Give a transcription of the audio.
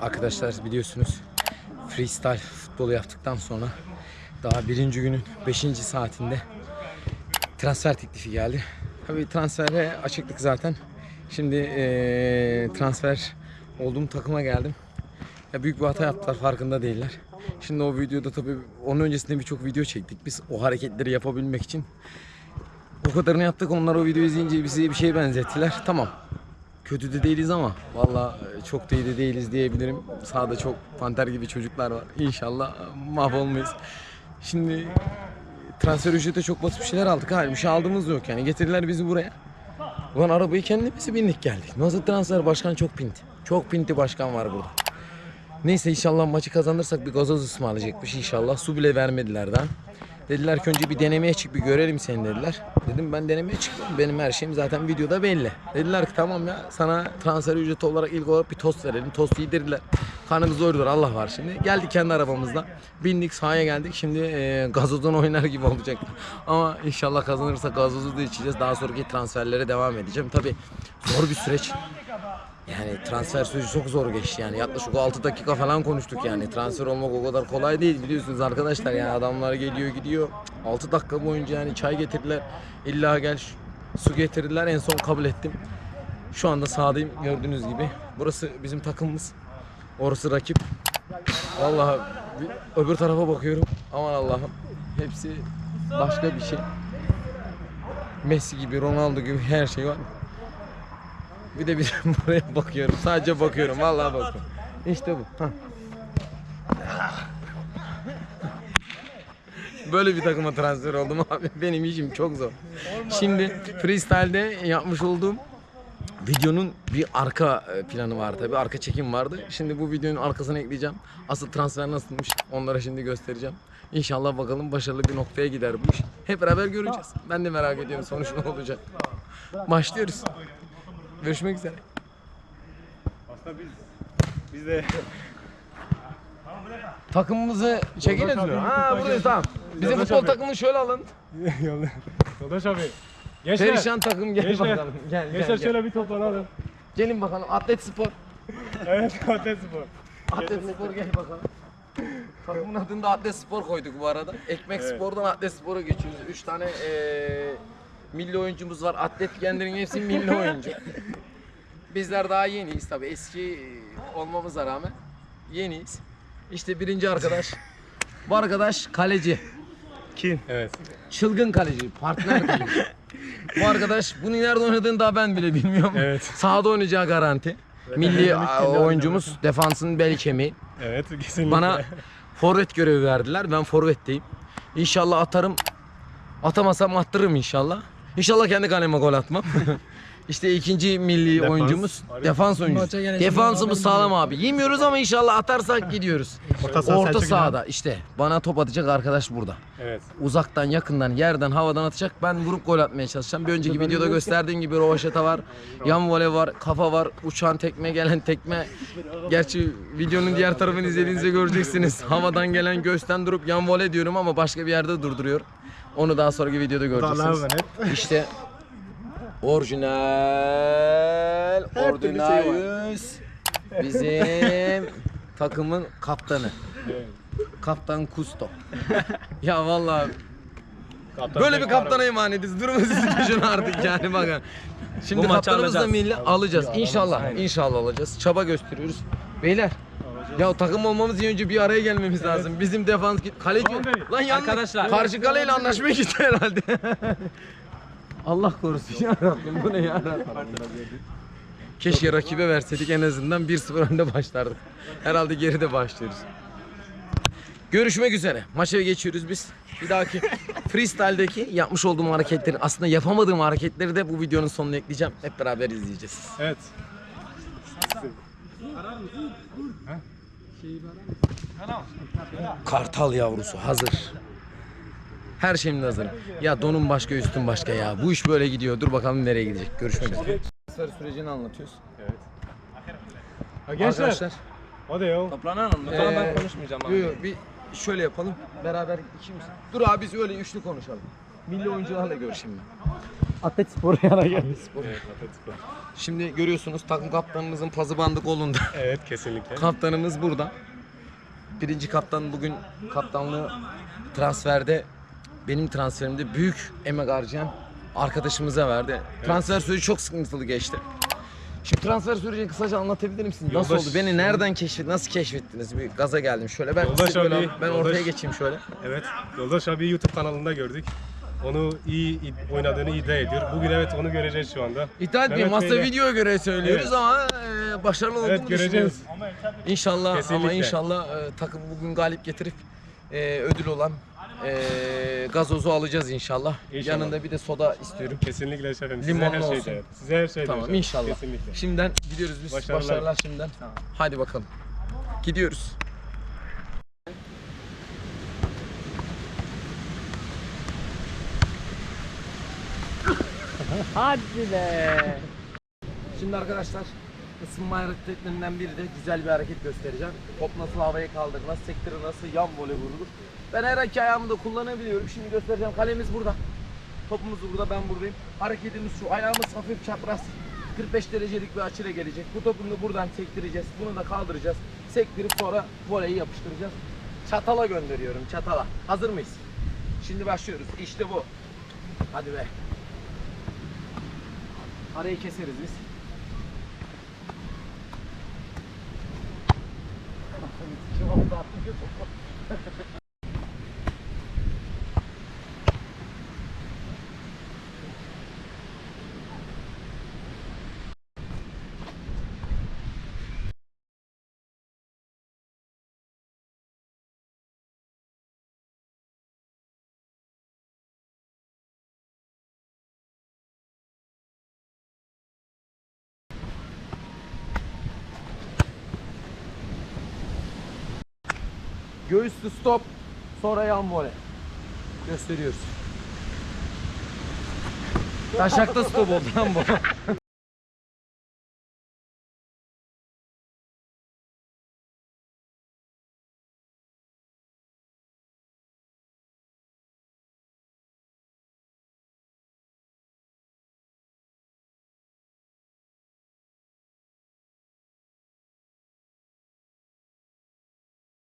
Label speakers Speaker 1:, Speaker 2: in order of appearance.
Speaker 1: Arkadaşlar biliyorsunuz freestyle futbolu yaptıktan sonra daha birinci günün beşinci saatinde transfer teklifi geldi. Tabii transfere açıklık zaten. Şimdi eee, transfer olduğum takıma geldim. Ya büyük bir hata yaptılar farkında değiller. Şimdi o videoda tabii onun öncesinde birçok video çektik biz o hareketleri yapabilmek için. O kadarını yaptık onlar o videoyu izleyince bizi bir şeye benzettiler. Tamam kötü de değiliz ama valla çok da iyi de değiliz diyebilirim. Sahada çok panter gibi çocuklar var. İnşallah mahvolmayız. Şimdi transfer ücrete çok basit bir şeyler aldık. Hayır bir şey aldığımız yok yani. Getirdiler bizi buraya. Ulan arabayı kendimizi bindik geldik. Nasıl transfer başkan çok pinti. Çok pinti başkan var burada. Neyse inşallah maçı kazanırsak bir gazoz ısmarlayacakmış inşallah. Su bile vermediler daha. Dediler ki önce bir denemeye çık bir görelim seni dediler. Dedim ben denemeye çıktım. Benim her şeyim zaten videoda belli. Dediler ki tamam ya sana transfer ücreti olarak ilk olarak bir tost verelim. Tost yedirdiler. Karnımız doyurdular Allah var şimdi. Geldik kendi arabamızla. Bindik sahaya geldik. Şimdi e, gazozdan oynar gibi olacak. Ama inşallah kazanırsak gazozu da içeceğiz. Daha sonraki transferlere devam edeceğim. Tabi zor bir süreç. Yani transfer süreci çok zor geçti yani. Yaklaşık o 6 dakika falan konuştuk yani. Transfer olmak o kadar kolay değil biliyorsunuz arkadaşlar. Yani adamlar geliyor gidiyor. 6 dakika boyunca yani çay getirdiler. İlla gel su getirdiler. En son kabul ettim. Şu anda sahadayım gördüğünüz gibi. Burası bizim takımımız. Orası rakip. Vallahi öbür tarafa bakıyorum. Aman Allah'ım. Hepsi başka bir şey. Messi gibi Ronaldo gibi her şey var. Bir de bir buraya bakıyorum. Sadece bakıyorum. Vallahi bakıyorum. İşte bu. Hah. Böyle bir takıma transfer oldum abi. Benim işim çok zor. Şimdi freestyle'de yapmış olduğum videonun bir arka e, planı var tabi. Arka çekim vardı. Şimdi bu videonun arkasına ekleyeceğim. Asıl transfer nasılmış onlara şimdi göstereceğim. İnşallah bakalım başarılı bir noktaya gider bu iş. Hep beraber göreceğiz. Ben de merak ediyorum sonuç ne olacak. Başlıyoruz. Görüşmek üzere.
Speaker 2: Aslında biz biz de
Speaker 1: Takımımızı çekiniz mi? Ha
Speaker 2: tutacağız.
Speaker 1: buradayız tamam. Bizim
Speaker 2: Yoldaş
Speaker 1: futbol
Speaker 2: abi.
Speaker 1: takımını şöyle alın.
Speaker 2: Yolda- Yoldaş abi. Gençler.
Speaker 1: Perişan takım gel
Speaker 2: Gençler.
Speaker 1: bakalım. Gel gel,
Speaker 2: Gençler
Speaker 1: gel.
Speaker 2: şöyle bir toplanalım.
Speaker 1: Gelin bakalım. Atlet Spor.
Speaker 2: Evet Atlet Spor.
Speaker 1: Atlet Spor gel bakalım. Takımın adını da Atlet Spor koyduk bu arada. Ekmek
Speaker 2: Evet.
Speaker 1: Spor'dan Atlet Spor'a geçiyoruz. Üç tane eee milli oyuncumuz var. Atletkenlerin hepsi milli oyuncu. Bizler daha yeniyiz tabii. Eski olmamıza rağmen yeniyiz. İşte birinci arkadaş. Bu arkadaş kaleci.
Speaker 2: Kim? Evet.
Speaker 1: Çılgın kaleci, partner kaleci. Bu arkadaş bunu nerede oynadığını daha ben bile bilmiyorum.
Speaker 2: Evet.
Speaker 1: Sahada oynayacağı garanti. Milli a, oyuncumuz, defansın bel kemiği.
Speaker 2: Evet kesinlikle.
Speaker 1: Bana forvet görevi verdiler. Ben forvetteyim. İnşallah atarım. Atamasam attırırım inşallah. İnşallah kendi kaleme gol atmam. işte ikinci milli
Speaker 2: Defans.
Speaker 1: oyuncumuz. Defans oyuncusu. Defansımız sağlam abi. Yemiyoruz ama inşallah atarsak gidiyoruz.
Speaker 2: Orta saha
Speaker 1: Orta
Speaker 2: Selçuk
Speaker 1: sahada işte. Bana top atacak arkadaş burada
Speaker 2: Evet.
Speaker 1: uzaktan, yakından, yerden, havadan atacak. Ben vurup gol atmaya çalışacağım. Bir önceki videoda gösterdiğim gibi rovaşata var, yan vole var, kafa var, uçan tekme, gelen tekme. Gerçi videonun diğer tarafını izlediğinizde göreceksiniz. Havadan gelen göğüsten durup yan vole diyorum ama başka bir yerde durduruyor. Onu daha sonraki videoda göreceksiniz. İşte orijinal, ordinarius bizim takımın kaptanı. Kaptan Kusto. ya vallahi böyle bir kaptana emanetiz. Durun siz düşünün artık yani bakın. Şimdi
Speaker 3: Bu maçı
Speaker 1: kaptanımız da
Speaker 3: alacağız.
Speaker 1: milli alacağız. İnşallah. İnşallah alacağız. Çaba gösteriyoruz. Beyler. Ya takım olmamız için önce bir araya gelmemiz lazım. Bizim defans git kaleci. Lan yanlış.
Speaker 3: Arkadaşlar.
Speaker 1: Karşı kaleyle anlaşmaya gitti herhalde. Allah korusun ya Rabbim bu ne ya Rabbim. Keşke rakibe verseydik en azından 1-0 önde başlardık. Herhalde geride başlıyoruz. Görüşmek üzere. Maça geçiyoruz biz. Bir dahaki freestyle'deki yapmış olduğum hareketleri aslında yapamadığım hareketleri de bu videonun sonuna ekleyeceğim. Hep beraber izleyeceğiz.
Speaker 2: Evet.
Speaker 1: Kartal yavrusu hazır. Her şeyim de hazır. Ya donum başka üstüm başka ya. Bu iş böyle gidiyor. Dur bakalım nereye gidecek. Görüşmek üzere. Transfer sürecini anlatıyoruz.
Speaker 2: Ha, gençler.
Speaker 1: Arkadaşlar.
Speaker 2: Hadi ya.
Speaker 3: Toplanalım.
Speaker 1: Ee,
Speaker 3: ben konuşmayacağım abi.
Speaker 1: Yo, yo, bir şöyle yapalım. Beraber ikimiz. Dur abi biz öyle üçlü konuşalım. Milli oyuncularla görüşeyim ben. Atlet sporu yana geldi.
Speaker 2: Evet, Atletico.
Speaker 1: Şimdi görüyorsunuz takım kaptanımızın pazı bandı kolunda.
Speaker 2: Evet, kesinlikle.
Speaker 1: Kaptanımız burada. Birinci kaptan bugün kaptanlığı transferde benim transferimde büyük emek harcayan arkadaşımıza verdi. Transfer süreci çok sıkıntılı geçti. Şimdi transfer sürecini kısaca anlatabilir misiniz? Nasıl
Speaker 2: Yoldaş-
Speaker 1: oldu? Beni nereden keşfet, nasıl keşfettiniz? Bir gaza geldim. Şöyle ben
Speaker 2: Yoldaş
Speaker 1: size böyle-
Speaker 2: abi,
Speaker 1: ben
Speaker 2: yoldaş-
Speaker 1: ortaya geçeyim şöyle.
Speaker 2: Evet, Yoldaş abi YouTube kanalında gördük. Onu iyi id- oynadığını iddia ediyor. Bugün evet onu göreceğiz şu anda.
Speaker 1: İddia etmiyorum.
Speaker 2: Mehmet
Speaker 1: Aslında
Speaker 2: Bey'le-
Speaker 1: videoya göre söylüyoruz
Speaker 2: Evet.
Speaker 1: ama e, başarılı olduğunu
Speaker 2: Evet, göreceğiz.
Speaker 1: düşünüyoruz. İnşallah ama
Speaker 2: Kesinlikle.
Speaker 1: inşallah e, takım bugün galip getirip e, ödül olan e, gazozu alacağız inşallah.
Speaker 2: İnşallah.
Speaker 1: Yanında bir de soda istiyorum.
Speaker 2: Kesinlikle şefim. Size
Speaker 1: Limonlu
Speaker 2: her şey
Speaker 1: olsun.
Speaker 2: değer. Size her şey
Speaker 1: Tamam
Speaker 2: değer.
Speaker 1: inşallah.
Speaker 2: Kesinlikle.
Speaker 1: Şimdiden gidiyoruz biz.
Speaker 2: Başarılar.
Speaker 1: Başarılar, şimdiden. Hadi bakalım. Gidiyoruz.
Speaker 3: Hadi be.
Speaker 1: Şimdi arkadaşlar ısınma hareketlerinden biri de güzel bir hareket göstereceğim. Top nasıl havaya kaldırır, nasıl sektirir, nasıl yan voley vurulur. Ben her iki ayağımı da kullanabiliyorum. Şimdi göstereceğim. Kalemiz burada. Topumuz burada, ben buradayım. Hareketimiz şu. Ayağımız hafif çapraz. 45 derecelik bir açıyla gelecek. Bu topunu da buradan sektireceğiz. Bunu da kaldıracağız. Sektirip sonra voleyi yapıştıracağız. Çatala gönderiyorum, çatala. Hazır mıyız? Şimdi başlıyoruz. İşte bu. Hadi be. Arayı keseriz biz. Cevap da atmıyor. Göğüslü stop. Sonra yan voley. Gösteriyoruz. Taşakta stop oldu lan bu.